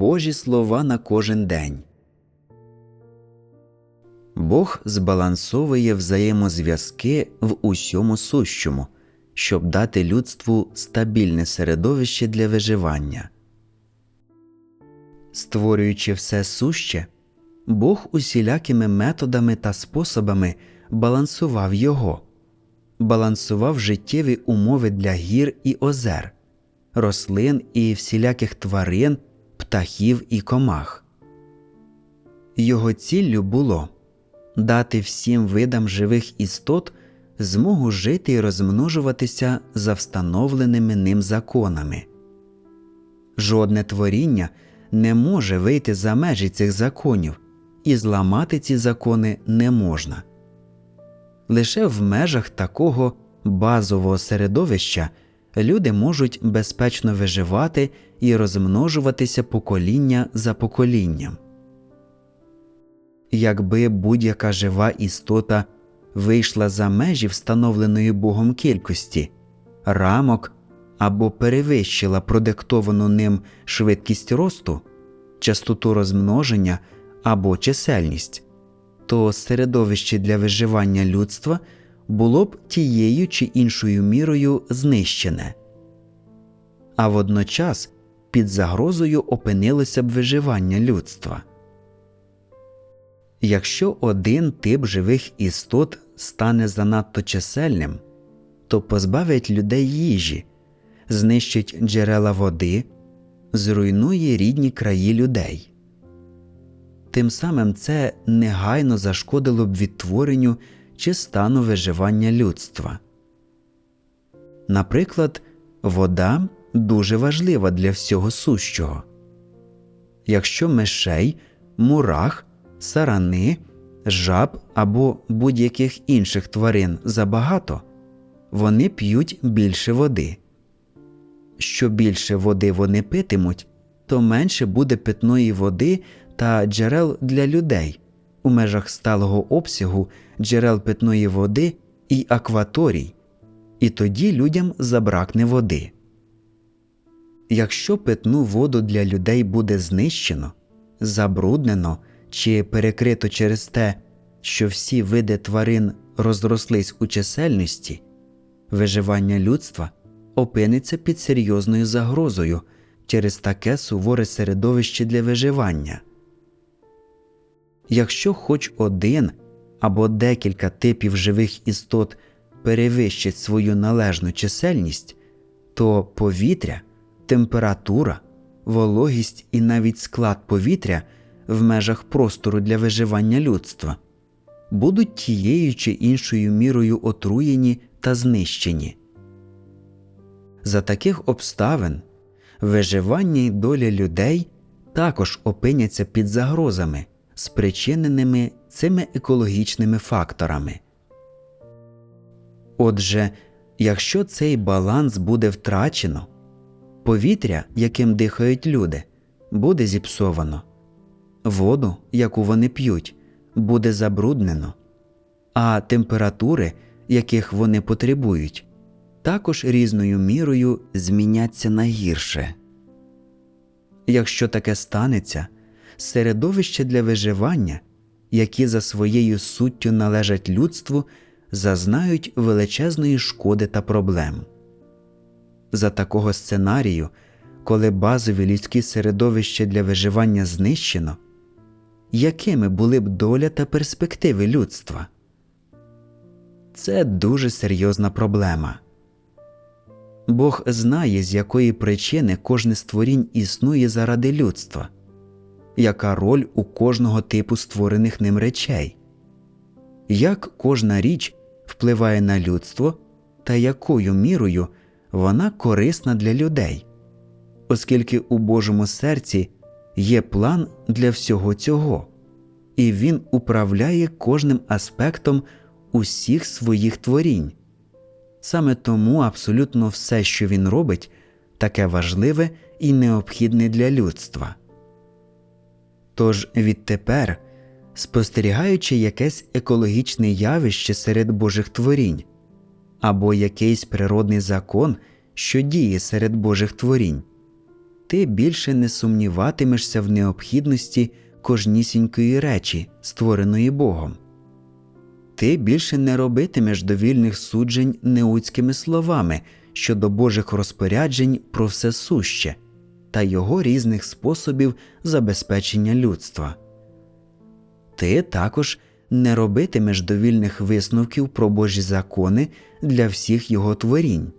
Божі слова на кожен день. Бог збалансовує взаємозв'язки в усьому сущому, щоб дати людству стабільне середовище для виживання. Створюючи все суще, Бог усілякими методами та способами балансував його, балансував життєві умови для гір і озер, рослин і всіляких тварин, птахів і комах. Його ціллю було дати всім видам живих істот змогу жити і розмножуватися за встановленими ним законами. Жодне творіння не може вийти за межі цих законів, і зламати ці закони не можна. Лише в межах такого базового середовища люди можуть безпечно виживати і розмножуватися покоління за поколінням. Якби будь-яка жива істота вийшла за межі встановленої Богом кількості, рамок або перевищила продиктовану ним швидкість росту, частоту розмноження або чисельність, то середовище для виживання людства було б тією чи іншою мірою знищене, а водночас під загрозою опинилося б виживання людства. Якщо один тип живих істот стане занадто чисельним, то позбавить людей їжі, знищить джерела води, зруйнує рідні краї людей. Тим самим це негайно зашкодило б відтворенню чи стану виживання людства. Наприклад, вода дуже важлива для всього сущого. Якщо мишей, мурах, сарани, жаб або будь-яких інших тварин забагато, вони п'ють більше води. Що більше води вони питимуть, то менше буде питної води та джерел для людей у межах сталого обсягу джерел питної води і акваторій, і тоді людям забракне води. Якщо питну воду для людей буде знищено, забруднено чи перекрито через те, що всі види тварин розрослись у чисельності, виживання людства опиниться під серйозною загрозою через таке суворе середовище для виживання. Якщо хоч один або декілька типів живих істот перевищить свою належну чисельність, то повітря, температура, вологість і навіть склад повітря в межах простору для виживання людства будуть тією чи іншою мірою отруєні та знищені. За таких обставин виживання й доля людей також опиняться під загрозами, спричиненими цими екологічними факторами. Отже, якщо цей баланс буде втрачено, повітря, яким дихають люди, буде зіпсовано, воду, яку вони п'ють, буде забруднено, а температури, яких вони потребують, також різною мірою зміняться на гірше. Якщо таке станеться, середовище для виживання, які за своєю суттю належать людству, зазнають величезної шкоди та проблем. За такого сценарію, коли базові людські середовища для виживання знищено, якими були б доля та перспективи людства? Це дуже серйозна проблема. Бог знає, з якої причини кожне створінь існує заради людства, яка роль у кожного типу створених ним речей, як кожна річ впливає на людство та якою мірою вона корисна для людей, оскільки у Божому серці є план для всього цього, і Він управляє кожним аспектом усіх своїх творінь. Саме тому абсолютно все, що він робить, таке важливе і необхідне для людства. Тож відтепер, спостерігаючи якесь екологічне явище серед Божих творінь або якийсь природний закон, що діє серед Божих творінь, ти більше не сумніватимешся в необхідності кожнісінької речі, створеної Богом. Ти більше не робитимеш довільних суджень неуцькими словами щодо Божих розпоряджень про все суще та його різних способів забезпечення людства. Ти також не робитимеш довільних висновків про Божі закони для всіх його творінь,